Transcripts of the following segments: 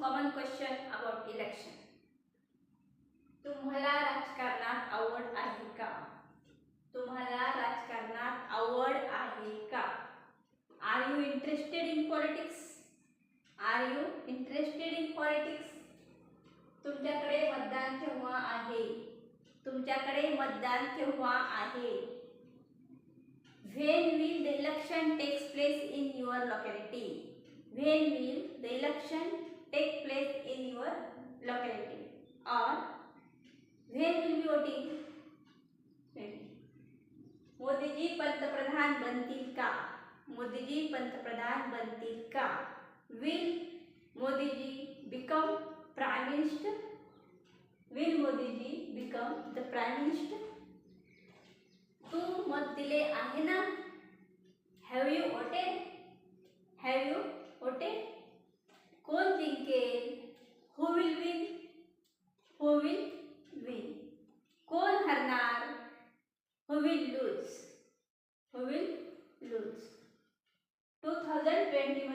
Common question about election तुम्हाला राजकारणात आवड आहे का? तुम्हाला राजकारणात आवड आहे का? Are you interested in politics are you interested in politics तुमच्याकडे मतदान केव्हा आहे? तुमच्याकडे मतदान केव्हा आहे? When will the election takes place in your locality? When will the election take place in your locality. Or when will be voting? Modi ji पंतप्रधान बनतील का? मोदीजी पंतप्रधान बनतील का? Will Modiji become prime minister will Modiji become the prime minister तू मत दिले आहे ना? Have you voted have you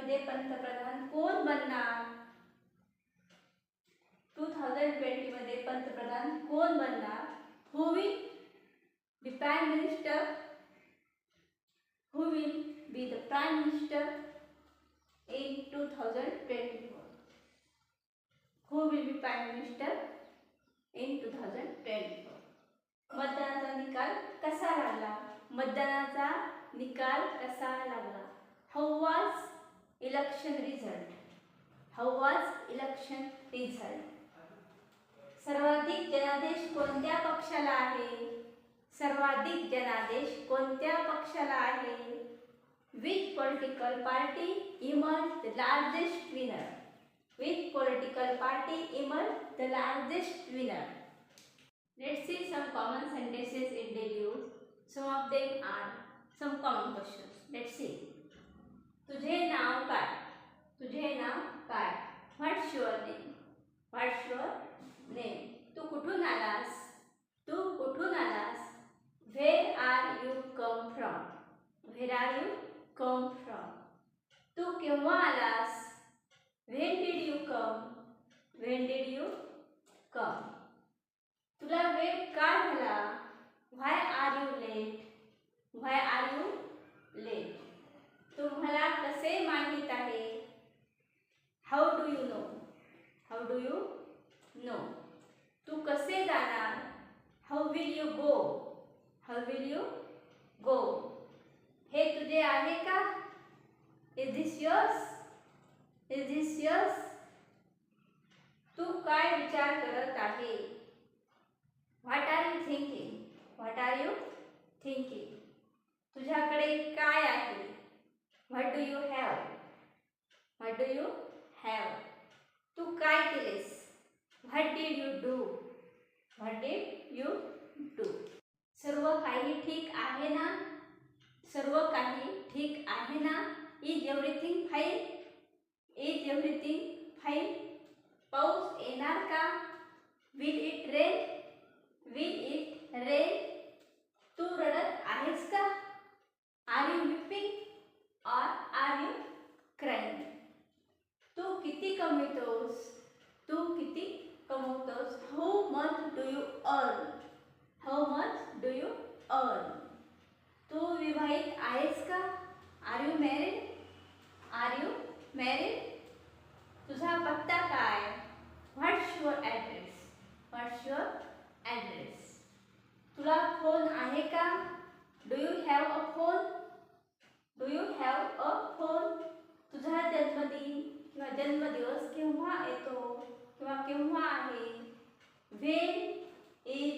मध्ये पंतप्रधान कोण बनणार? टू थाउजंड ट्वेंटी मध्ये पंतप्रधान कोण बनणार? Who will be prime minister who will be the prime minister in two thousand twenty four will be prime minister in two thousand twenty four मतदानाचा निकाल कसा लागला? मतदानाचा निकाल कसा लागला? How was election result. How was election result? सर्वाधिक जनादेश कोणत्या पक्षाला आहे सर्वाधिक जनादेश कोणत्या पक्षाला आहे with political party emerge the largest winner with political party emerge the largest winner Let's see some common sentences in daily use. Some of them are some common questions. Let's see. तुझे नाव काय? तुझे नाव काय? What's your name what's your name तू कुठून आलास? तू कुठून आलास? Where are you come from where are you come from तू केव्हा आलास? When did you come when did you come तुला वेळ का झाला? Why are you late why are you कसे माहित आहे How do you know How do you know? तू कसे जाणार? How will you go? How will you go हे तुझे आहे का? Is this yours is this yours तू काय विचार करत आहे what are you thinking what are you thinking तुझ्याकडे काय आहे what do you have what do you have तू काय केलेस what did you do what did सर्व काही ठीक आहे ना? सर्व काही ठीक आहे ना? Is everything fine is everything fine पाऊस येणार का? Will it rain will it rain तू रडत आहेस का are you weeping or are you crying तू किती कमवितोस तू किती कमवतोस how much do you earn how much do you earn तू विवाहित आहेस का are you married are you married तुझा पत्ता काय? What's your address what's your address तुला फ़ोन आहे का? Do you have a phone do you have a phone तुझा जन्मदिन, किंवा जन्मदिवस केव्हा येतो? किंवा केव्हा आहे? When is